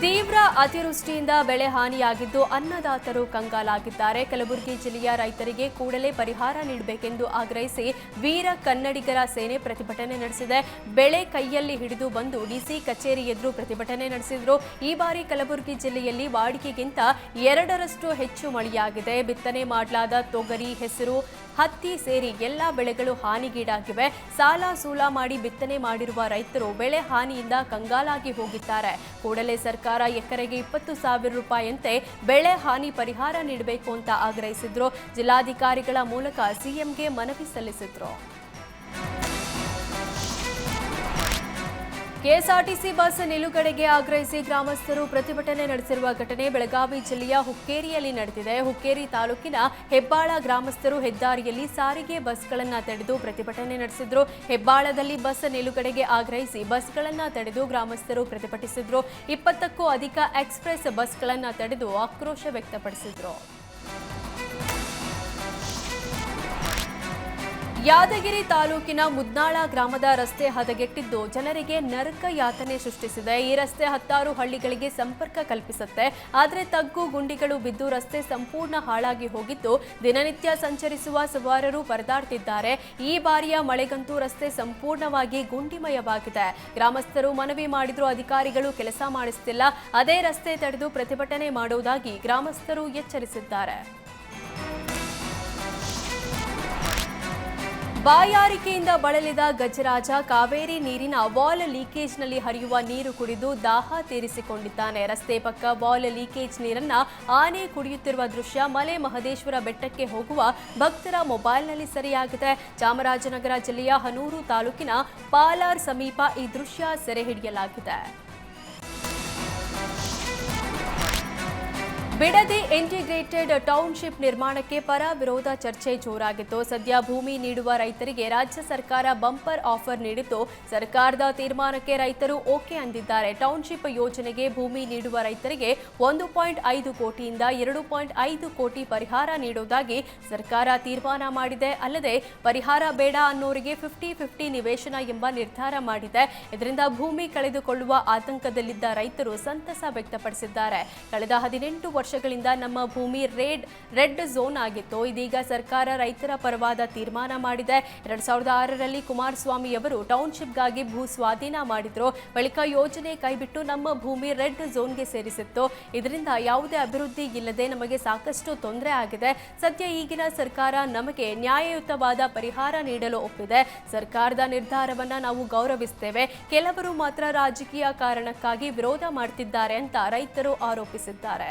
ತೀವ್ರ ಅತಿವೃಷ್ಟಿಯಿಂದ ಬೆಳೆ ಹಾನಿಯಾಗಿದ್ದು ಅನ್ನದಾತರು ಕಂಗಾಲಾಗಿದ್ದಾರೆ. ಕಲಬುರಗಿ ಜಿಲ್ಲೆಯ ರೈತರಿಗೆ ಕೂಡಲೇ ಪರಿಹಾರ ನೀಡಬೇಕೆಂದು ಆಗ್ರಹಿಸಿ ವೀರ ಕನ್ನಡಿಗರ ಸೇನೆ ಪ್ರತಿಭಟನೆ ನಡೆಸಿದೆ. ಬೆಳೆ ಕೈಯಲ್ಲಿ ಹಿಡಿದು ಬಂದು ಡಿಸಿ ಕಚೇರಿ ಎದುರು ಪ್ರತಿಭಟನೆ ನಡೆಸಿದ್ರು. ಈ ಬಾರಿ ಕಲಬುರಗಿ ಜಿಲ್ಲೆಯಲ್ಲಿ ವಾಡಿಕೆಗಿಂತ ಎರಡರಷ್ಟು ಹೆಚ್ಚು ಮಳೆಯಾಗಿದೆ. ಬಿತ್ತನೆ ಮಾಡಲಾದ ತೊಗರಿ, ಹೆಸರು ಹತ್ತಿ ಸೇರಿ ಎಲ್ಲ ಬೆಳೆಗಳು ಹಾನಿಗೀಡಾಗಿವೆ. ಸಾಲ ಸೂಲ ಮಾಡಿ ಬಿತ್ತನೆ ಮಾಡಿರುವ ರೈತರು ಬೆಳೆ ಹಾನಿಯಿಂದ ಕಂಗಾಲಾಗಿ ಹೋಗಿದ್ದಾರೆ. ಕೂಡಲೇ ಸರ್ಕಾರ ಎಕರೆಗೆ ಇಪ್ಪತ್ತು ಸಾವಿರ ರೂಪಾಯಿಯಂತೆ ಬೆಳೆ ಹಾನಿ ಪರಿಹಾರ ನೀಡಬೇಕು ಅಂತ ಆಗ್ರಹಿಸಿದ್ರು. ಜಿಲ್ಲಾಧಿಕಾರಿಗಳ ಮೂಲಕ ಸಿಎಂಗೆ ಮನವಿ ಸಲ್ಲಿಸಿದ್ರು. ಕೆಎಸ್ಆರ್ಟಿಸಿ ಬಸ್ ನಿಲುಗಡೆಗೆ ಆಗ್ರಹಿಸಿ ಗ್ರಾಮಸ್ಥರು ಪ್ರತಿಭಟನೆ ನಡೆಸಿರುವ ಘಟನೆ ಬೆಳಗಾವಿ ಜಿಲ್ಲೆಯ ಹುಕ್ಕೇರಿಯಲ್ಲಿ ನಡೆದಿದೆ. ಹುಕ್ಕೇರಿ ತಾಲೂಕಿನ ಹೆಬ್ಬಾಳ ಗ್ರಾಮಸ್ಥರು ಹೆದ್ದಾರಿಯಲ್ಲಿ ಸಾರಿಗೆ ಬಸ್ಗಳನ್ನು ತಡೆದು ಪ್ರತಿಭಟನೆ ನಡೆಸಿದ್ರು. ಹೆಬ್ಬಾಳದಲ್ಲಿ ಬಸ್ ನಿಲುಗಡೆಗೆ ಆಗ್ರಹಿಸಿ ಬಸ್ಗಳನ್ನು ತಡೆದು ಗ್ರಾಮಸ್ಥರು ಪ್ರತಿಭಟಿಸಿದ್ರು. ಇಪ್ಪತ್ತಕ್ಕೂ ಅಧಿಕ ಎಕ್ಸ್ಪ್ರೆಸ್ ಬಸ್ಗಳನ್ನು ತಡೆದು ಆಕ್ರೋಶ ವ್ಯಕ್ತಪಡಿಸಿದ್ರು. ಯಾದಗಿರಿ ತಾಲೂಕಿನ ಮುದ್ನಾಳ ಗ್ರಾಮದ ರಸ್ತೆ ಹದಗೆಟ್ಟಿದ್ದು ಜನರಿಗೆ ನರಕ ಯಾತನೆ ಸೃಷ್ಟಿಸಿದೆ. ಈ ರಸ್ತೆ ಹತ್ತಾರು ಹಳ್ಳಿಗಳಿಗೆ ಸಂಪರ್ಕ ಕಲ್ಪಿಸುತ್ತೆ. ಆದರೆ ತಗ್ಗು ಗುಂಡಿಗಳು ಬಿದ್ದು ರಸ್ತೆ ಸಂಪೂರ್ಣ ಹಾಳಾಗಿ ಹೋಗಿದ್ದು, ದಿನನಿತ್ಯ ಸಂಚರಿಸುವ ಸವಾರರು ಪರದಾಡ್ತಿದ್ದಾರೆ. ಈ ಬಾರಿಯ ಮಳೆಗಂತೂ ರಸ್ತೆ ಸಂಪೂರ್ಣವಾಗಿ ಗುಂಡಿಮಯವಾಗಿದೆ. ಗ್ರಾಮಸ್ಥರು ಮನವಿ ಮಾಡಿದರೂ, ಅಧಿಕಾರಿಗಳು ಕೆಲಸ ಮಾಡಿಸುತ್ತಿಲ್ಲ ಅದೇ ರಸ್ತೆ ತಡೆದು ಪ್ರತಿಭಟನೆ ಮಾಡುವುದಾಗಿ ಗ್ರಾಮಸ್ಥರು ಎಚ್ಚರಿಸಿದ್ದಾರೆ. ಬಾಯಾರಿಕೆಯಿಂದ ಬಳಲಿದ ಗಜರಾಜ ಕಾವೇರಿ ನೀರಿನ ವಾಲ್ ಲೀಕೇಜ್ನಲ್ಲಿ ಹರಿಯುವ ನೀರು ಕುಡಿದು ದಾಹ ತೀರಿಸಿಕೊಂಡಿದ್ದಾನೆ. ರಸ್ತೆ ಪಕ್ಕ ವಾಲ್ ಲೀಕೇಜ್ ನೀರನ್ನ ಆನೆ ಕುಡಿಯುತ್ತಿರುವ ದೃಶ್ಯ ಮಲೆ ಮಹದೇಶ್ವರ ಬೆಟ್ಟಕ್ಕೆ ಹೋಗುವ ಭಕ್ತರ ಮೊಬೈಲ್ನಲ್ಲಿ ಸೆರೆಯಾಗಿದೆ. ಚಾಮರಾಜನಗರ ಜಿಲ್ಲೆಯ ಹನೂರು ತಾಲೂಕಿನ ಪಾಲಾರ್ ಸಮೀಪ ಈ ದೃಶ್ಯ ಸೆರೆ ಬಿಡದಿ ಇಂಟಿಗ್ರೇಟೆಡ್ ಟೌನ್ಶಿಪ್ ನಿರ್ಮಾಣಕ್ಕೆ ಪರ ವಿರೋಧ ಚರ್ಚೆ ಜೋರಾಗಿತ್ತು. ಸದ್ಯ ಭೂಮಿ ನೀಡುವ ರೈತರಿಗೆ ರಾಜ್ಯ ಸರ್ಕಾರ ಬಂಪರ್ ಆಫರ್ ನೀಡಿದ್ದು ಸರ್ಕಾರದ ತೀರ್ಮಾನಕ್ಕೆ ರೈತರು ಓಕೆ ಅಂದಿದ್ದಾರೆ. ಟೌನ್ಶಿಪ್ ಯೋಜನೆಗೆ ಭೂಮಿ ನೀಡುವ ರೈತರಿಗೆ ಒಂದು ಪಾಯಿಂಟ್ ಐದು ಕೋಟಿಯಿಂದ ಎರಡು ಪಾಯಿಂಟ್ ಐದು ಕೋಟಿ ಪರಿಹಾರ ನೀಡುವುದಾಗಿ ಸರ್ಕಾರ ತೀರ್ಮಾನ ಮಾಡಿದೆ. ಅಲ್ಲದೆ ಪರಿಹಾರ ಬೇಡ ಅನ್ನೋರಿಗೆ ಫಿಫ್ಟಿ ಫಿಫ್ಟಿ ನಿವೇಶನ ಎಂಬ ನಿರ್ಧಾರ ಮಾಡಿದೆ. ಇದರಿಂದ ಭೂಮಿ ಕಳೆದುಕೊಳ್ಳುವ ಆತಂಕದಲ್ಲಿದ್ದ ರೈತರು ಸಂತಸ ವ್ಯಕ್ತಪಡಿಸಿದ್ದಾರೆ. ಕಳೆದ ಹದಿನೆಂಟು ವರ್ಷಗಳಿಂದ ನಮ್ಮ ಭೂಮಿ ರೆಡ್ ರೆಡ್ ಝೋನ್ ಆಗಿತ್ತು. ಇದೀಗ ಸರ್ಕಾರ ರೈತರ ಪರವಾದ ತೀರ್ಮಾನ ಮಾಡಿದೆ. ಎರಡ್ ಸಾವಿರದ ಆರರಲ್ಲಿ ಕುಮಾರಸ್ವಾಮಿ ಅವರು ಟೌನ್ಶಿಪ್ಗಾಗಿ ಭೂ ಸ್ವಾಧೀನ ಮಾಡಿದ್ರು. ಬಳಿಕ ಯೋಜನೆ ಕೈಬಿಟ್ಟು ನಮ್ಮ ಭೂಮಿ ರೆಡ್ ಝೋನ್ಗೆ ಸೇರಿಸಿತ್ತು. ಇದರಿಂದ ಯಾವುದೇ ಅಭಿವೃದ್ಧಿ ಇಲ್ಲದೆ ನಮಗೆ ಸಾಕಷ್ಟು ತೊಂದರೆ ಆಗಿದೆ. ಸದ್ಯ ಈಗಿನ ಸರ್ಕಾರ ನಮಗೆ ನ್ಯಾಯಯುತವಾದ ಪರಿಹಾರ ನೀಡಲು ಒಪ್ಪಿದೆ. ಸರ್ಕಾರದ ನಿರ್ಧಾರವನ್ನ ನಾವು ಗೌರವಿಸ್ತೇವೆ. ಕೆಲವರು ಮಾತ್ರ ರಾಜಕೀಯ ಕಾರಣಕ್ಕಾಗಿ ವಿರೋಧ ಮಾಡ್ತಿದ್ದಾರೆ ಅಂತ ರೈತರು ಆರೋಪಿಸಿದ್ದಾರೆ.